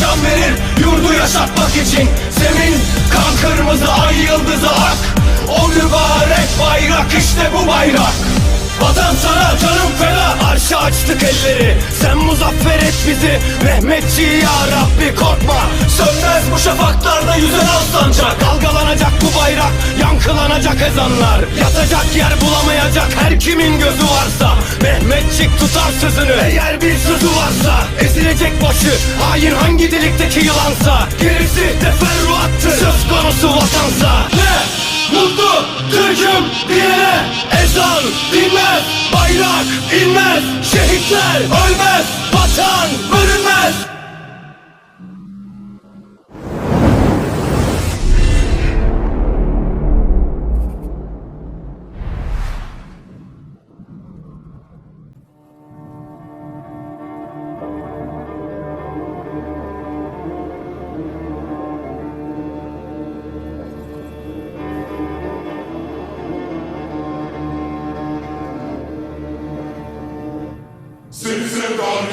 can verir Yurdu yaşatmak için. Zemin kan kırmızı ay yıldızı ak. O mübarek bayrak işte bu bayrak. Vatan sana canım feda. Arşa açtık elleri. Sen muzaffer et bizi. Mehmetçi ya Rabbi korkma. Sönmez bu şafaklarda yüzen al Dalgalanacak bu bayrak Yankılanacak ezanlar. Yatacak yer bulamayacak her kimin gözü varsa Mehmetçik tutar sözünü. Eğer bir sözü varsa Ezilecek başı. Hain hangi delikteki yılansa. Gerisi teferruattır. Söz konusu vatansa. Ne? Mutlu Türk'üm diyene. Ezan dinmez Bayrak inmez. Şehitler ölmez Vatan bölünmez